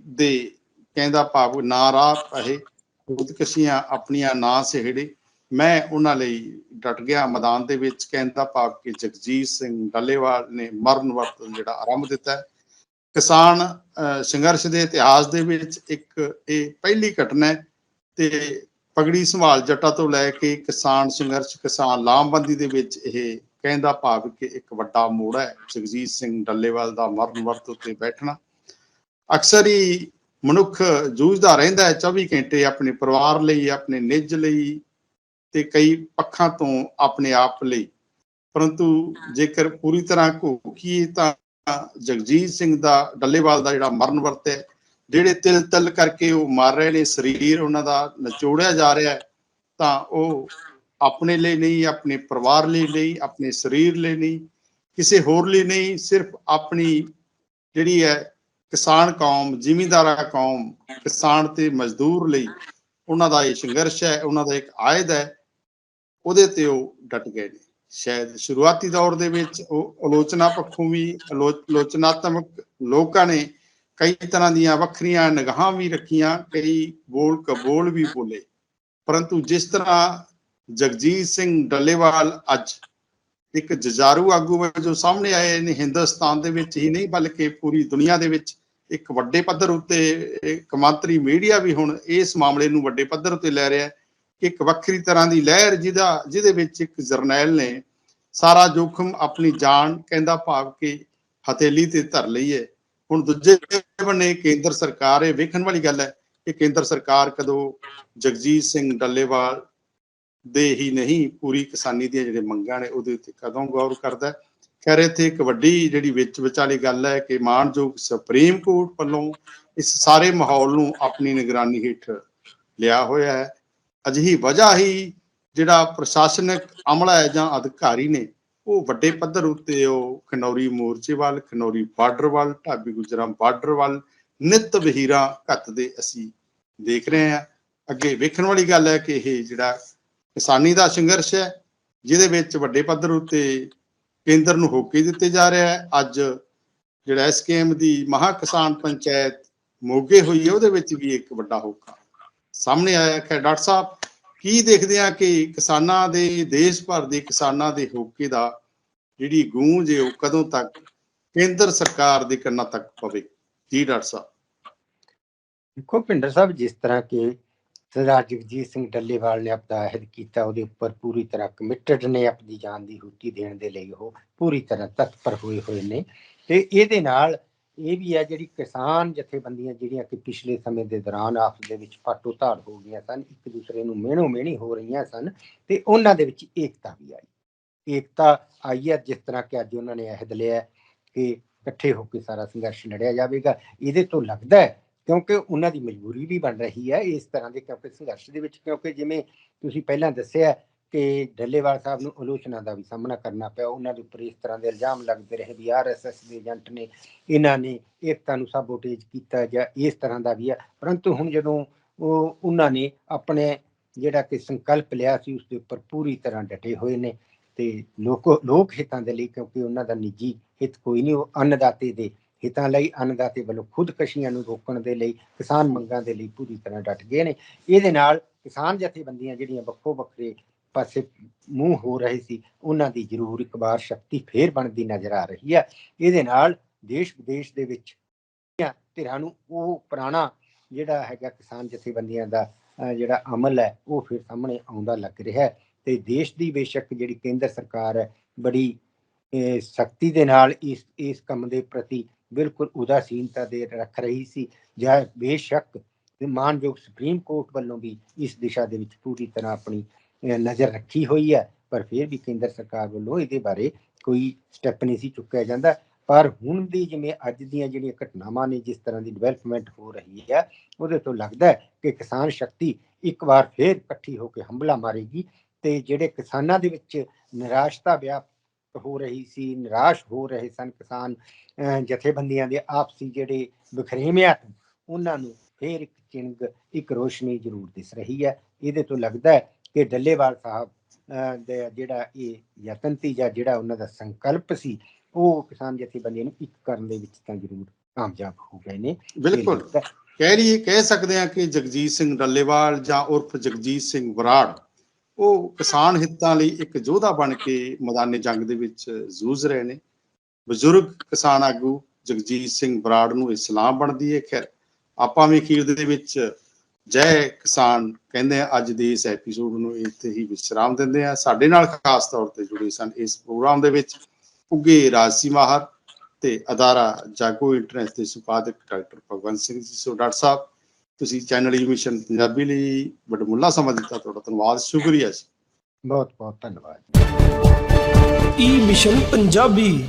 ਦੇ ਕਹਿੰਦਾ ਭਾਵ ਨਾ ਰਾਹ ਪਹੇ ਖੁਦਕਸ਼ੀਆਂ ਆਪਣੀਆਂ ਨਾ ਸਿਹੜੇ ਮੈਂ ਉਹਨਾਂ ਲਈ ਡਟ ਗਿਆ ਮੈਦਾਨ ਦੇ ਵਿੱਚ ਕਹਿੰਦਾ ਭਾਵ ਕਿ ਜਗਜੀਤ ਸਿੰਘ ਡੱਲੇਵਾਲ ਨੇ ਮਰਨ ਵਰਤ ਜਿਹੜਾ ਆਰੰਭ ਦਿੱਤਾ ਕਿਸਾਨ ਅਹ, ਸੰਘਰਸ਼ ਦੇ ਇਤਿਹਾਸ ਦੇ ਵਿੱਚ ਇੱਕ ਇਹ ਪਹਿਲੀ ਘਟਨਾ ਹੈ ਤੇ ਪਗੜੀ ਸੰਭਾਲ ਜੱਟਾ ਤੋਂ ਲੈ ਕੇ ਕਿਸਾਨ ਸੰਘਰਸ਼ ਕਿਸਾਨ ਲਾਮਬੰਦੀ ਦੇ ਵਿੱਚ ਇਹ ਕਹਿੰਦਾ ਭਾਵ ਕਿ ਇੱਕ ਵੱਡਾ ਮੋੜ ਹੈ। ਜਗਜੀਤ ਸਿੰਘ ਡੱਲੇਵਾਲ ਦਾ ਮਰਨ ਵਰਤ ਉੱਤੇ ਬੈਠਣਾ ਅਕਸਰ ਹੀ ਮਨੁੱਖ ਜੂਝਦਾ ਰਹਿੰਦਾ ਹੈ। 24 ਘੰਟੇ ਆਪਣੇ ਪਰਿਵਾਰ ਲਈ ਆਪਣੇ ਨਿੱਜ ਲਈ ਤੇ ਕਈ ਪੱਖਾਂ ਤੋਂ ਆਪਣੇ ਆਪ ਲਈ। ਪਰੰਤੂ ਜੇਕਰ ਪੂਰੀ ਤਰ੍ਹਾਂ ਘੋਖੀਏ ਤਾਂ ਜਗਜੀਤ ਸਿੰਘ ਦਾ ਡੱਲੇਵਾਲ ਦਾ ਜਿਹੜਾ ਮਰਨ ਵਰਤ ਹੈ ਜਿਹੜੇ ਤਿਲ ਤਿਲ ਕਰਕੇ ਉਹ ਮਰ ਰਹੇ ਨੇ ਸਰੀਰ ਉਹਨਾਂ ਦਾ ਨਿਚੋੜਿਆ ਜਾ ਰਿਹਾ ਤਾਂ ਉਹ ਆਪਣੇ ਲਈ ਨਹੀਂ ਆਪਣੇ ਪਰਿਵਾਰ ਲਈ ਨਹੀਂ ਆਪਣੇ ਸਰੀਰ ਲਈ ਨਹੀਂ ਕਿਸੇ ਹੋਰ ਲਈ ਨਹੀਂ ਸਿਰਫ ਆਪਣੀ ਜਿਹੜੀ ਹੈ ਕਿਸਾਨ ਕੌਮ ਜ਼ਿਮੀਂਦਾਰਾ ਕੌਮ ਕਿਸਾਨ ਤੇ ਮਜ਼ਦੂਰ ਲਈ ਉਹਨਾਂ ਦਾ ਇਹ ਸੰਘਰਸ਼ ਹੈ ਉਹਨਾਂ ਦਾ ਇੱਕ ਆਇਦ ਹੈ ਉਹਦੇ ਤੇ ਉਹ ਡਟ ਗਏ ਨੇ। ਸ਼ਾਇਦ ਸ਼ੁਰੂਆਤੀ ਦੌਰ ਦੇ ਵਿੱਚ ਉਹ ਆਲੋਚਨਾ ਪੱਖੋਂ ਵੀ ਆਲੋ- ਆਲੋਚਨਾਤਮਕ ਲੋਕਾਂ ਨੇ ਕਈ ਤਰ੍ਹਾਂ ਦੀਆਂ ਵੱਖਰੀਆਂ ਨਿਗਾਹਾਂ ਵੀ ਰੱਖੀਆਂ, ਕਈ ਬੋਲ ਕਬੋਲ ਵੀ ਬੋਲੇ। ਪਰੰਤੂ ਜਿਸ ਤਰ੍ਹਾਂ ਜਗਜੀਤ ਸਿੰਘ ਡੱਲੇਵਾਲ ਅੱਜ ਇੱਕ ਜਜਾਰੂ ਆਗੂ ਵਜੋਂ ਸਾਹਮਣੇ ਆਏ ਨੇ, ਹਿੰਦੁਸਤਾਨ ਦੇ ਵਿੱਚ ਹੀ ਨਹੀਂ, ਬਲਕਿ ਪੂਰੀ ਦੁਨੀਆ ਦੇ ਵਿੱਚ ਇੱਕ ਵੱਡੇ ਪੱਧਰ ਉੱਤੇ ਕਮਾਂਤਰੀ ਮੀਡੀਆ ਵੀ ਹੁਣ ਇਸ ਮਾਮਲੇ ਨੂੰ ਵੱਡੇ ਪੱਧਰ ਉੱਤੇ ਲੈ ਰਿਹਾ ਹੈ। ਇੱਕ ਵੱਖਰੀ ਤਰ੍ਹਾਂ ਦੀ ਲਹਿਰ ਜਿਹਦਾ, ਜਿਹਦੇ ਵਿੱਚ ਇੱਕ ਜਰਨੈਲ ਨੇ ਸਾਰਾ ਜੋਖਮ ਆਪਣੀ ਜਾਨ, ਕਹਿੰਦਾ ਭਾਵ ਕਿ ਹਥੇਲੀ ਤੇ ਧਰ ਲਈ ਹੁਣ ਦੂਜੇ ਬੰਨੇ ਕੇਂਦਰ ਸਰਕਾਰ ਇਹ ਵੇਖਣ ਵਾਲੀ ਗੱਲ ਹੈ ਕਿ ਕੇਂਦਰ ਸਰਕਾਰ ਕਦੋਂ ਜਗਜੀਤ ਸਿੰਘ ਡੱਲੇਵਾਲ ਦੇ ਹੀ ਨਹੀਂ, ਪੂਰੀ ਕਿਸਾਨੀ ਦੀਆਂ ਜਿਹੜੇ ਮੰਗਾਂ ਨੇ ਉਹਦੇ ਉੱਤੇ ਕਦੋਂ ਗੌਰ ਕਰਦਾ ਹੈ। ਖੈਰ, ਇੱਥੇ ਇੱਕ ਵੱਡੀ ਜਿਹੜੀ ਵਿੱਚ ਵਿਚਾਲੀ ਗੱਲ ਹੈ ਕਿ ਮਾਨਯੋਗ ਸੁਪਰੀਮ ਕੋਰਟ ਵੱਲੋਂ ਇਸ ਸਾਰੇ ਮਾਹੌਲ ਨੂੰ ਆਪਣੀ ਨਿਗਰਾਨੀ ਹੇਠ ਲਿਆ ਹੋਇਆ ਹੈ। ਅਜਿਹੀ ਵਜ੍ਹਾ ਹੀ ਜਿਹੜਾ ਪ੍ਰਸ਼ਾਸਨਿਕ ਅਮਲਾ ਹੈ ਜਾਂ ਅਧਿਕਾਰੀ ਨੇ, ਉਹ ਵੱਡੇ ਪੱਧਰ ਉੱਤੇ ਉਹ ਖਨੌਰੀ ਮੋਰਚੇ ਵੱਲ, ਖਨੌਰੀ ਬਾਰਡਰ ਵੱਲ, ਢਾਬੀ ਗੁਜਰਾਂ ਬਾਰਡਰ ਵੱਲ ਨਿਤ ਵਹੀਰਾਂ ਘੱਤਦੇ ਅਸੀਂ ਦੇਖ ਰਹੇ ਹਾਂ। ਅੱਗੇ ਵੇਖਣ ਵਾਲੀ ਗੱਲ ਹੈ ਕਿ ਇਹ ਜਿਹੜਾ ਕਿਸਾਨੀ ਦਾ ਸੰਘਰਸ਼ ਹੈ, ਜਿਹਦੇ ਵਿੱਚ ਵੱਡੇ ਪੱਧਰ ਉੱਤੇ ਕੇਂਦਰ ਨੂੰ ਹੋਕੇ ਦਿੱਤੇ ਜਾ ਰਿਹਾ ਹੈ। ਅੱਜ ਜਿਹੜਾ ਐਸਕੇਐਮ ਦੀ ਮਹਾ ਕਿਸਾਨ ਪੰਚਾਇਤ ਮੋਗੇ ਹੋਈ ਹੈ, ਉਹਦੇ ਵਿੱਚ ਵੀ ਇੱਕ ਵੱਡਾ ਹੋਕਾ ਸਾਹਮਣੇ ਆਇਆ ਕਿ ਡਾਕਟਰ ਸਾਹਿਬ, ਕੀ ਦੇਖਦੇ ਆ ਕਿ ਕਿਸਾਨਾਂ ਦੇ, ਦੇਸ਼ ਭਰ ਦੇ ਕਿਸਾਨਾਂ ਦੇ ਹੋਕੇ ਦਾ ਜਿਹੜੀ ਗੂੰਜ ਹੈ, ਉਹ ਕਦੋਂ ਤੱਕ ਕੇਂਦਰ ਸਰਕਾਰ ਦੇ ਕੰਨਾਂ ਤੱਕ ਪਵੇ? ਜੀ, ਡਾਕਟਰ ਸਾਹਿਬ। ਦੇਖੋ ਭਿੰਡਰ ਸਾਹਿਬ, ਜਿਸ ਤਰ੍ਹਾਂ ਕਿ ਸਰਦਾਰ ਜਗਜੀਤ ਸਿੰਘ ਡੱਲੇਵਾਲ ਨੇ ਆਪਣਾ ਅਹਿਦ ਕੀਤਾ, ਉਹਦੇ ਉੱਪਰ ਪੂਰੀ ਤਰ੍ਹਾਂ ਕਮਿਟਡ ਨੇ ਆਪਣੀ ਜਾਨ ਦੀ ਹੁੱਟੀ ਦੇਣ ਦੇ ਲਈ, ਉਹ ਪੂਰੀ ਤਰ੍ਹਾਂ ਤਤਪਰ ਹੋਏ ਹੋਏ ਨੇ। ਤੇ ਇਹਦੇ ਨਾਲ ਇਹ ਵੀ ਹੈ ਜਿਹੜੀ ਕਿਸਾਨ ਜਥੇਬੰਦੀਆਂ ਜਿਹੜੀਆਂ ਕਿ ਪਿਛਲੇ ਸਮੇਂ ਦੇ ਦੌਰਾਨ ਆਪਸ ਦੇ ਵਿੱਚ ਫਾਟੋ ਧਾੜ ਹੋ ਗਈਆਂ ਸਨ, ਇੱਕ ਦੂਸਰੇ ਨੂੰ ਮਿਹਣੋ ਮਿਹਣੀ ਹੋ ਰਹੀਆਂ ਸਨ ਤੇ ਉਹਨਾਂ ਦੇ ਵਿੱਚ ਏਕਤਾ ਵੀ ਆਈ। ਏਕਤਾ ਆਈ ਹੈ ਜਿਸ ਤਰ੍ਹਾਂ ਕਿ ਅੱਜ ਉਹਨਾਂ ਨੇ ਅਹਿਦ ਲਿਆ ਕਿ ਇਕੱਠੇ ਹੋ ਕੇ ਸਾਰਾ ਸੰਘਰਸ਼ ਲੜਿਆ ਜਾਵੇਗਾ। ਇਹਦੇ ਤੋਂ ਲੱਗਦਾ ਹੈ ਕਿਉਂਕਿ ਉਹਨਾਂ ਦੀ ਮਜਬੂਰੀ ਵੀ ਬਣ ਰਹੀ ਹੈ ਇਸ ਤਰ੍ਹਾਂ ਦੇ ਕਿਉਂਕਿ ਸੰਘਰਸ਼ ਦੇ ਵਿੱਚ ਕਿਉਂਕਿ ਜਿਵੇਂ ਤੁਸੀਂ ਪਹਿਲਾਂ ਦੱਸਿਆ ਕਿ ਡੱਲੇਵਾਲ ਸਾਹਿਬ ਨੂੰ ਆਲੋਚਨਾ ਦਾ ਵੀ ਸਾਹਮਣਾ ਕਰਨਾ ਪਿਆ। ਉਹਨਾਂ ਦੇ ਉੱਪਰ ਇਸ ਤਰ੍ਹਾਂ ਦੇ ਇਲਜ਼ਾਮ ਲੱਗਦੇ ਰਹੇ ਵੀ ਆਰਐਸਐਸ ਦੇ ਏਜੰਟ ਨੇ, ਇਹਨਾਂ ਨੇ ਏਕਤਾ ਨੂੰ ਸਾਬੋਟੇਜ ਕੀਤਾ ਜਾਂ ਇਸ ਤਰ੍ਹਾਂ ਦਾ ਵੀ ਹੈ ਪਰੰਤੂ ਹੁਣ ਜਦੋਂ ਉਹ, ਉਹਨਾਂ ਨੇ ਆਪਣੇ ਜਿਹੜਾ ਕਿ ਸੰਕਲਪ ਲਿਆ ਸੀ, ਉਸ ਦੇ ਉੱਪਰ ਪੂਰੀ ਤਰ੍ਹਾਂ ਡਟੇ ਹੋਏ ਨੇ ਤੇ ਲੋਕ ਲੋਕ ਹਿੱਤਾਂ ਦੇ ਲਈ ਕਿਉਂਕਿ ਉਹਨਾਂ ਦਾ ਨਿੱਜੀ ਹਿੱਤ ਕੋਈ ਨਹੀਂ, ਉਹ ਅੰਨਦਾਤੇ ਦੇ ਹਿੱਤਾਂ ਲਈ, ਅੰਨਦਾਤੇ ਵੱਲੋਂ ਖੁਦਕਸ਼ੀਆਂ ਨੂੰ ਰੋਕਣ ਦੇ ਲਈ, ਕਿਸਾਨ ਮੰਗਾਂ ਦੇ ਲਈ ਪੂਰੀ ਤਰ੍ਹਾਂ ਡਟ ਗਏ ਨੇ। ਇਹਦੇ ਨਾਲ ਕਿਸਾਨ ਜਥੇਬੰਦੀਆਂ ਜਿਹੜੀਆਂ ਵੱਖੋ ਵੱਖਰੇ ਪਾਸੇ ਮੂੰਹ ਹੋ ਰਹੇ ਸੀ ਉਹਨਾਂ ਦੀ ਜ਼ਰੂਰ ਇੱਕ ਵਾਰ ਸ਼ਕਤੀ ਫੇਰ ਬਣਦੀ ਨਜ਼ਰ ਆ ਰਹੀ ਹੈ ਇਹਦੇ ਨਾਲ ਦੇਸ਼ ਵਿਦੇਸ਼ ਦੇ ਵਿੱਚ ਧਿਰਾਂ ਨੂੰ ਉਹ ਪੁਰਾਣਾ ਜਿਹੜਾ ਹੈਗਾ ਕਿਸਾਨ ਜਥੇਬੰਦੀਆਂ ਦਾ ਜਿਹੜਾ ਅਮਲ ਹੈ ਉਹ ਫਿਰ ਸਾਹਮਣੇ ਆਉਂਦਾ ਲੱਗ ਰਿਹਾ ਹੈ ਤੇ ਦੇਸ਼ ਦੀ ਬੇਸ਼ੱਕ ਜਿਹੜੀ ਕੇਂਦਰ ਸਰਕਾਰ ਹੈ ਬੜੀ ਅਹ, ਸਖਤੀ ਦੇ ਨਾਲ ਇਸ ਇਸ ਕੰਮ ਦੇ ਪ੍ਰਤੀ ਬਿਲਕੁਲ ਉਦਾਸੀਨਤਾ ਦੇ ਰੱਖ ਰਹੀ ਸੀ ਜਾਂ ਬੇਸ਼ੱਕ ਮਾਨਯੋਗ ਸੁਪਰੀਮ ਕੋਰਟ ਵੱਲੋਂ ਵੀ ਇਸ ਦਿਸ਼ਾ ਦੇ ਵਿੱਚ ਪੂਰੀ ਤਰ੍ਹਾਂ ਆਪਣੀ ਨਜ਼ਰ ਰੱਖੀ ਹੋਈ ਹੈ, ਪਰ ਫਿਰ ਵੀ ਕੇਂਦਰ ਸਰਕਾਰ ਵੱਲੋਂ ਇਹਦੇ ਬਾਰੇ ਕੋਈ ਸਟੈਪ ਨਹੀਂ ਸੀ ਚੁੱਕਿਆ ਜਾਂਦਾ। ਪਰ ਹੁਣ ਦੀ ਜਿਵੇਂ ਅੱਜ ਦੀਆਂ ਜਿਹੜੀਆਂ ਘਟਨਾਵਾਂ ਨੇ, ਜਿਸ ਤਰ੍ਹਾਂ ਦੀ ਡਿਵੈਲਪਮੈਂਟ ਹੋ ਰਹੀ ਹੈ, ਉਹਦੇ ਤੋਂ ਲੱਗਦਾ ਹੈ ਕਿ ਕਿਸਾਨ ਸ਼ਕਤੀ ਇੱਕ ਵਾਰ ਫੇਰ ਇਕੱਠੀ ਹੋ ਕੇ ਹੰਬਲਾ ਮਾਰੇਗੀ ਤੇ ਜਿਹੜੇ ਕਿਸਾਨਾਂ ਦੇ ਵਿੱਚ ਨਿਰਾਸ਼ਤਾ ਵਿਆਪਤ ਹੋ ਰਹੀ ਸੀ, ਨਿਰਾਸ਼ ਹੋ ਰਹੇ ਸਨ ਕਿਸਾਨ ਜਥੇਬੰਦੀਆਂ ਦੇ ਆਪਸੀ ਜਿਹੜੇ ਵਖਰੇਵਿਆਂ ਤੋਂ, ਉਹਨਾਂ ਨੂੰ ਫੇਰ ਇੱਕ ਚਿੰਗ ਇੱਕ ਰੋਸ਼ਨੀ ਜ਼ਰੂਰ ਦਿਸ ਰਹੀ ਹੈ। ਇਹਦੇ ਤੋਂ ਲੱਗਦਾ ਹੈ ਕਿ ਡੱਲੇਵਾਲ ਸਾਹਿਬ ਦੇ ਜਿਹੜਾ ਇਹ ਯਤਨ ਸੀ ਜਾਂ ਜਿਹੜਾ ਉਹਨਾਂ ਦਾ ਸੰਕਲਪ ਸੀ ਉਹ ਕਿਸਾਨ ਜਥੇਬੰਦੀਆਂ ਨੂੰ ਇੱਕ ਕਰਨ ਦੇ ਵਿੱਚ ਤਾਂ ਜ਼ਰੂਰ ਕਾਮਯਾਬ ਹੋ ਗਏ ਨੇ। ਬਿਲਕੁਲ। ਕਹਿ ਰਹੀ ਕਹਿ ਸਕਦੇ ਹਾਂ ਕਿ ਜਗਜੀਤ ਸਿੰਘ ਡੱਲੇਵਾਲ ਜਾਂ ਉਰਫ ਜਗਜੀਤ ਸਿੰਘ ਬਰਾੜ ਉਹ ਕਿਸਾਨ ਹਿੱਤਾਂ ਲਈ ਇੱਕ ਯੋਧਾ ਬਣ ਕੇ ਮੈਦਾਨੇ ਜੰਗ ਦੇ ਵਿੱਚ ਜੂਝ ਰਹੇ ਨੇ। ਬਜ਼ੁਰਗ ਕਿਸਾਨ ਆਗੂ ਜਗਜੀਤ ਸਿੰਘ ਬਰਾੜ ਨੂੰ ਇਸਲਾਮ ਬਣਦੀ ਹੈ। ਖੈਰ ਆਪਾਂ ਵੀ ਅਖੀਰ ਦੇ ਵਿੱਚ ਜੈ ਕਿਸਾਨ ਕਹਿੰਦੇ ਆ ਅੱਜ ਦੇ ਇਸ ਐਪੀਸੋਡ ਨੂੰ ਇੱਥੇ ਹੀ ਵਿਸਰਾਮ ਦਿੰਦੇ ਆ। ਸਾਡੇ ਨਾਲ ਖਾਸ ਤੌਰ ਤੇ ਜੁੜੇ ਸਨ ਇਸ ਪ੍ਰੋਗਰਾਮ ਦੇ ਵਿੱਚ ਉੱਗੇ ਰਾਜਸੀ ਮਾਹਰ ਤੇ ਅਦਾਰਾ ਜਾਗੋ ਇੰਟਰਨੈਟ ਦੇ ਸੰਪਾਦਕ ਡਾਕਟਰ ਭਗਵੰਤ ਸਿੰਘ ਜੀ। ਸੋ ਡਾਕਟਰ ਸਾਹਿਬ ਤੁਸੀਂ ਚੈਨਲ ਈ ਮਿਸ਼ਨ ਪੰਜਾਬੀ ਲਈ ਬੜਮੁੱਲਾ ਸਮਾਂ ਦਿੱਤਾ। ਤੁਹਾਡਾ ਧੰਨਵਾਦ ਸ਼ੁਕਰੀਆ ਜੀ। ਬਹੁਤ ਬਹੁਤ ਧੰਨਵਾਦ। ਈ ਮਿਸ਼ਨ ਪੰਜਾਬੀ